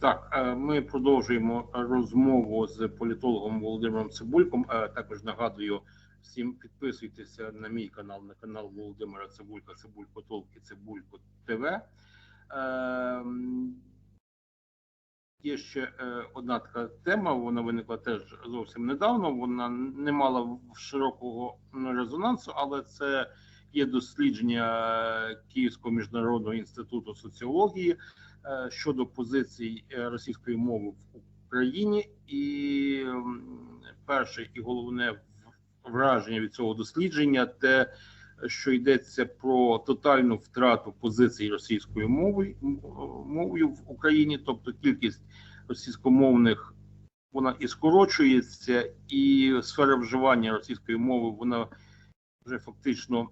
Так, е, ми продовжуємо розмову з політологом Володимиром Цибульком. Е, Також нагадую всім підписуйтеся на мій канал, на канал Володимира Цибулька, Цибулько Толки, Цибулько ТВ. Ем, Є ще е, одна така тема, вона виникла теж зовсім недавно. Вона не мала широкого резонансу, але це є дослідження Київського міжнародного інституту соціології е, щодо позицій е, російської мови в Україні, і перше і головне враження від цього дослідження те, що йдеться про тотальну втрату позицій російської мови мовою в Україні, тобто кількість російськомовних вона і скорочується, і сфера вживання російської мови вона вже фактично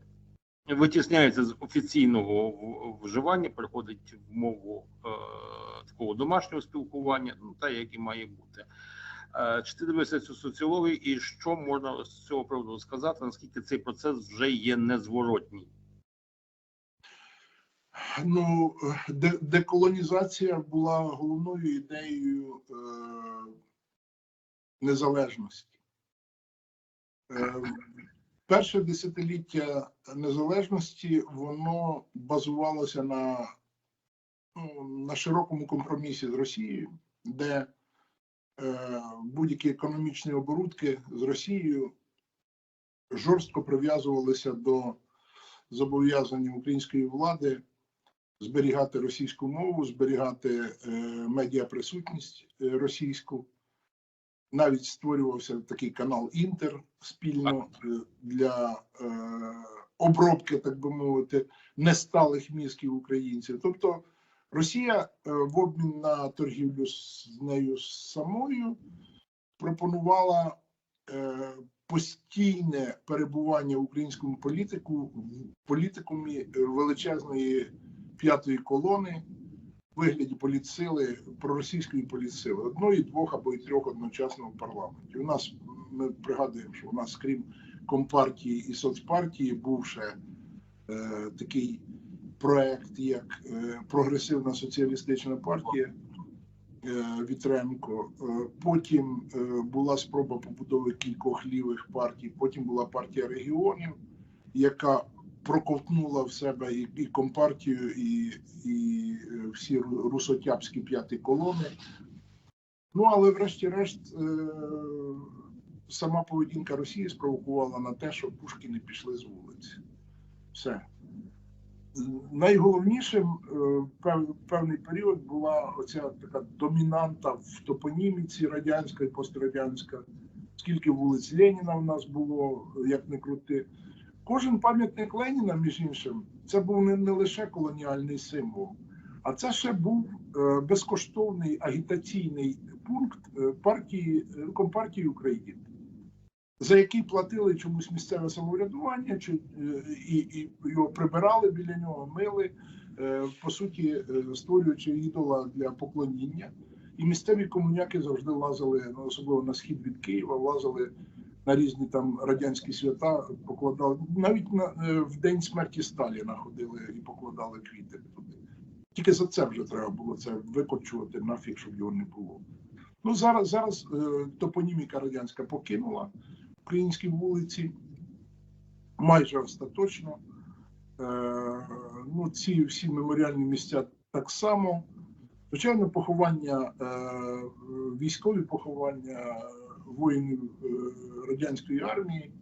витісняється з офіційного вживання, переходить в мову е, такого домашнього спілкування, ну та як і має бути. Е, чи ти дивишся цю соціологію, і що можна з цього приводу сказати? Наскільки цей процес вже є незворотній? Ну, де- деколонізація була головною ідеєю е, незалежності. Е, перше десятиліття незалежності воно базувалося на, ну, на широкому компромісі з Росією, де е, будь-які економічні оборудки з Росією жорстко прив'язувалися до зобов'язань української влади зберігати російську мову, зберігати е, медіаприсутність е, російську. Навіть створювався такий канал Інтер спільно е, для е, обробки, так би мовити, несталих мізків українців. Тобто Росія е, в обмін на торгівлю з нею самою пропонувала е, постійне перебування в українському політику в політикумі величезної п'ятої колони вигляді політсили, проросійської політсили, одної, двох або й трьох одночасно в парламенті. У нас ми пригадуємо, що у нас, крім компартії і соцпартії, був ще е, такий проект, як е, Прогресивна соціалістична партія. е, Вітренко, Е, потім е, була спроба побудови кількох лівих партій. Потім була партія регіонів, яка проковтнула в себе і, і компартію, і, і е, всі ру- русотяпські п'яті колони. Ну але, врешті-решт, е, сама поведінка Росії спровокувала на те, що пушки не пішли з вулиці. Все. Найголовнішим е, пев- певний період була оця така домінанта в топоніміці радянська і пострадянська. Скільки вулиць Леніна в нас було, як не крути. Кожен пам'ятник Леніна, між іншим, це був не, не лише колоніальний символ, а це ще був е, безкоштовний агітаційний пункт е, партії Компартії України, за який платили чомусь місцеве самоврядування, чи, е, і, і його прибирали біля нього, мили, е, по суті, е, створюючи ідола для поклоніння. І місцеві комуняки завжди лазили, ну, особливо на схід від Києва, лазили на різні там радянські свята, покладали навіть на е, в день смерті Сталіна ходили і покладали квіти туди. Тільки за це вже треба було це викорчувати нафіг, щоб його не було. Ну зараз зараз е, топоніміка радянська покинула українські вулиці майже остаточно. Е, ну, ці всі меморіальні місця так само. Звичайно, поховання, військові поховання воїнів е, радянської армії,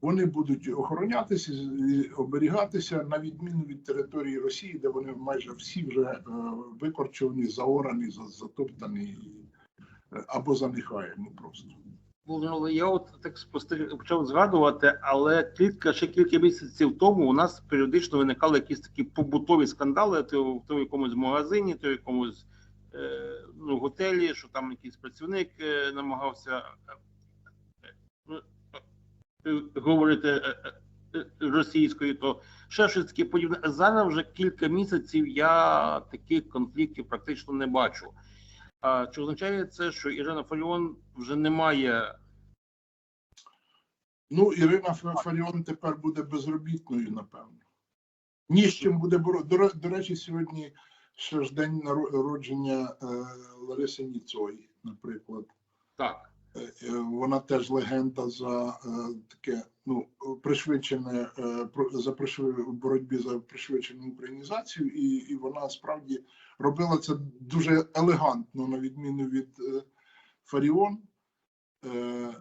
вони будуть охоронятися, і оберігатися на відміну від території Росії, де вони майже всі вже е, викорчовані, заорані, за- затоптані е, або занехаємі просто. Ну, я от так спостеріг, почав згадувати, але кілька ще кілька місяців тому у нас періодично виникали якісь такі побутові скандали, то в якомусь магазині, то в якомусь ну, готелі, що там якийсь працівник е, намагався е, е, е, говорити російською, то ще щось таке подібне. Зараз вже кілька місяців я таких конфліктів практично не бачу. А чи означає це, що Ірина Фаріон вже не має Ну, Ірина Фаріон тепер буде безробітною, напевно. Ні з чим буде боро. До, до речі, сьогодні ще ж день народження е, Лариси Ніцой, наприклад. Так. Е, е, Вона теж легенда за таке ну пришвидшене за пришви- в боротьбі за пришвидшену українізацію, і, і вона справді робила це дуже елегантно, на відміну від Фаріон,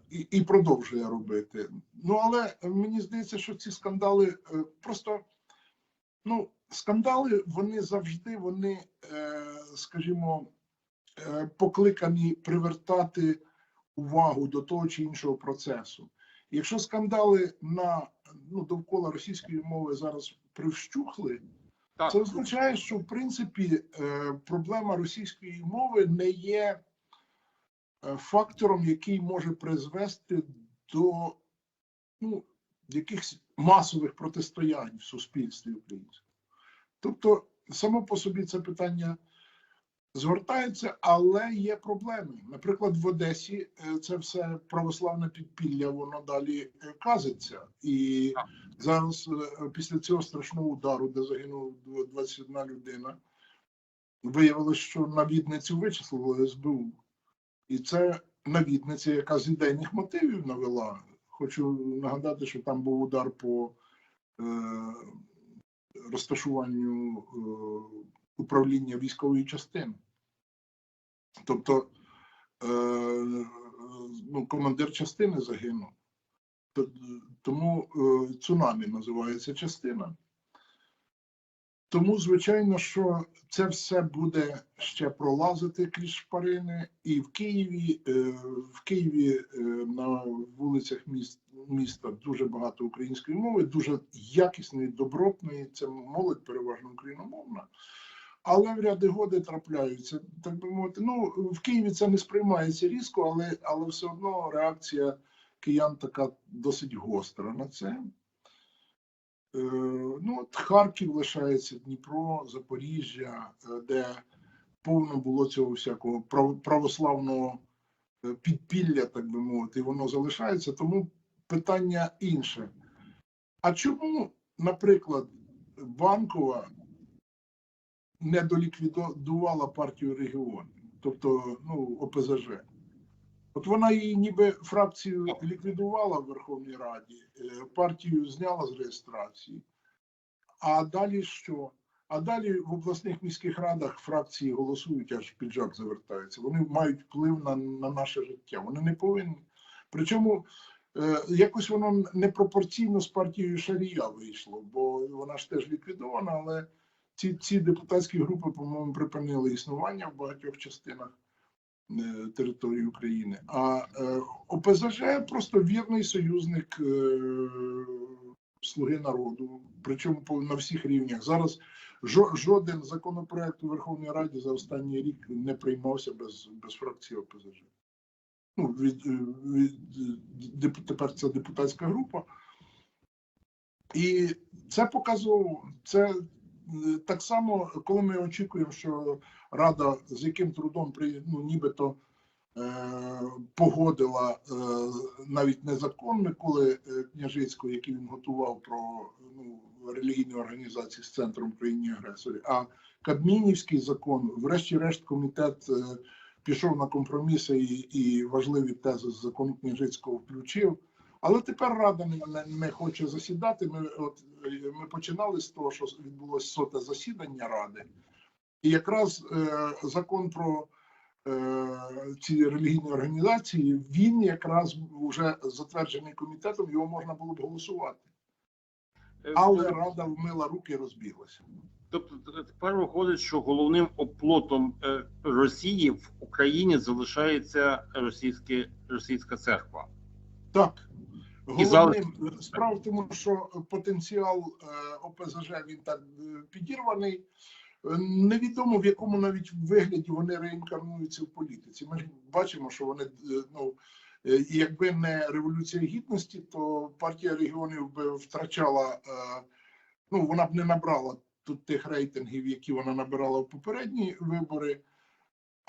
і, і продовжує робити. Ну але мені здається, що ці скандали просто ну скандали вони завжди вони, е, скажімо, е, покликані привертати увагу до того чи іншого процесу. Якщо скандали на ну довкола російської мови зараз привщухли, Так. це означає, що в принципі е, проблема російської мови не є фактором, який може призвести до ну, якихось масових протистоянь в суспільстві українському. Тобто, само по собі це питання згортається, але є проблеми. Наприклад, в Одесі е, це все православне підпілля, воно далі е, казиться. І зараз, е, після цього страшного удару, де загинула 21 людина, виявилось, що навідницю вичислили СБУ. І це навідниця, яка з ідейних мотивів навела. Хочу нагадати, що там був удар по е, розташуванню е, управління військової частини. Тобто, е, ну, командир частини загинув. Тому е, цунамі називається частина. Тому, звичайно, що це все буде ще пролазити крізь шпарини, і в Києві, е, в Києві е, на вулицях міст, міста дуже багато української мови, дуже якісної, добротної. Це молодь переважно україномовна. Але в ряди годи трапляються, так би мовити. Ну, в Києві це не сприймається різко, але, але все одно реакція киян така досить гостра на це. Е, ну, от Харків лишається, Дніпро, Запоріжжя, е, де повно було цього всякого православного е, підпілля, так би мовити, і воно залишається. Тому питання інше. А чому, наприклад, Банкова не доліквідувала партію регіонів, тобто ну, ОПЗЖ? От вона її ніби фракцію ліквідувала в Верховній Раді, е, партію зняла з реєстрації. А далі що? А далі в обласних міських радах фракції голосують, аж піджак завертається. Вони мають вплив на, на наше життя. Вони не повинні. Причому е, якось воно непропорційно з партією Шарія вийшло, бо вона ж теж ліквідована, але ці, ці депутатські групи, по-моєму, припинили існування в багатьох частинах території України. А е, ОПЗЖ просто вірний союзник е, Слуги народу, причому на всіх рівнях. Зараз жоден законопроект у Верховній Раді за останній рік не приймався без, без фракції ОПЗЖ. Ну, від, е, від, тепер це депутатська група. І це показово. Це е, так само, коли ми очікуємо, що Рада з яким трудом ну, нібито е, погодила е, навіть не закон Миколи е, Княжицького, який він готував про ну, релігійні організації з центром країні агресорі, а Кабмінівський закон, врешті-решт, комітет е, пішов на компроміси і, і важливі тези з закону Княжицького включив. Але тепер Рада не, не, хоче засідати. Ми, от, е, ми починали з того, що відбулося соте засідання Ради. І якраз е, закон про е, ці релігійні організації, він якраз вже затверджений комітетом, його можна було б голосувати. Е, Але Рада вмила руки і розбіглася. Тобто тепер виходить, що головним оплотом е, Росії в Україні залишається російське, російська церква. Так. Головним справа в тому, що потенціал е, ОПЗЖ він так е, підірваний. Е, Невідомо в якому навіть вигляді вони реінкарнуються в політиці. Ми ж бачимо, що вони ну якби не революція гідності, то партія регіонів би втрачала. Ну вона б не набрала тут тих рейтингів, які вона набирала в попередні вибори.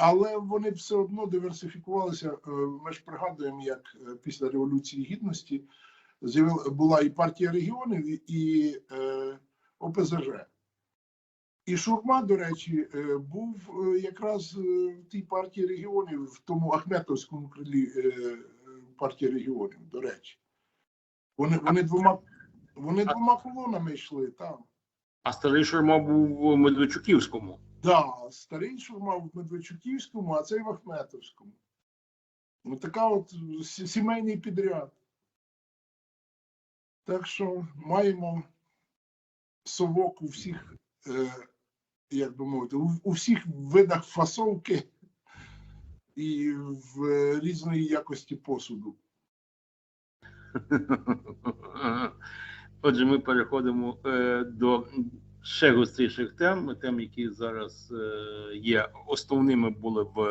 Але вони все одно диверсифікувалися. Е, Ми ж пригадуємо, як е, після революції гідності була і партія регіонів, і- е, ОПЗЖ. І Шурма, до речі, був якраз в тій партії регіонів, в тому Ахметовському крилі партії регіонів, до речі. Вони, вони, двома, вони двома колонами йшли там. А старий Шурма був у Медведчуківському. Да, старий Шурма в Медведчуківському, а цей в Ахметовському. Ну, така от сімейний підряд. Так що маємо совок у всіх, е, як би мовити, у, у всіх видах фасовки і в е, різної якості посуду. Отже, ми переходимо е, до ще гостріших тем, тем, які зараз е, є основними були в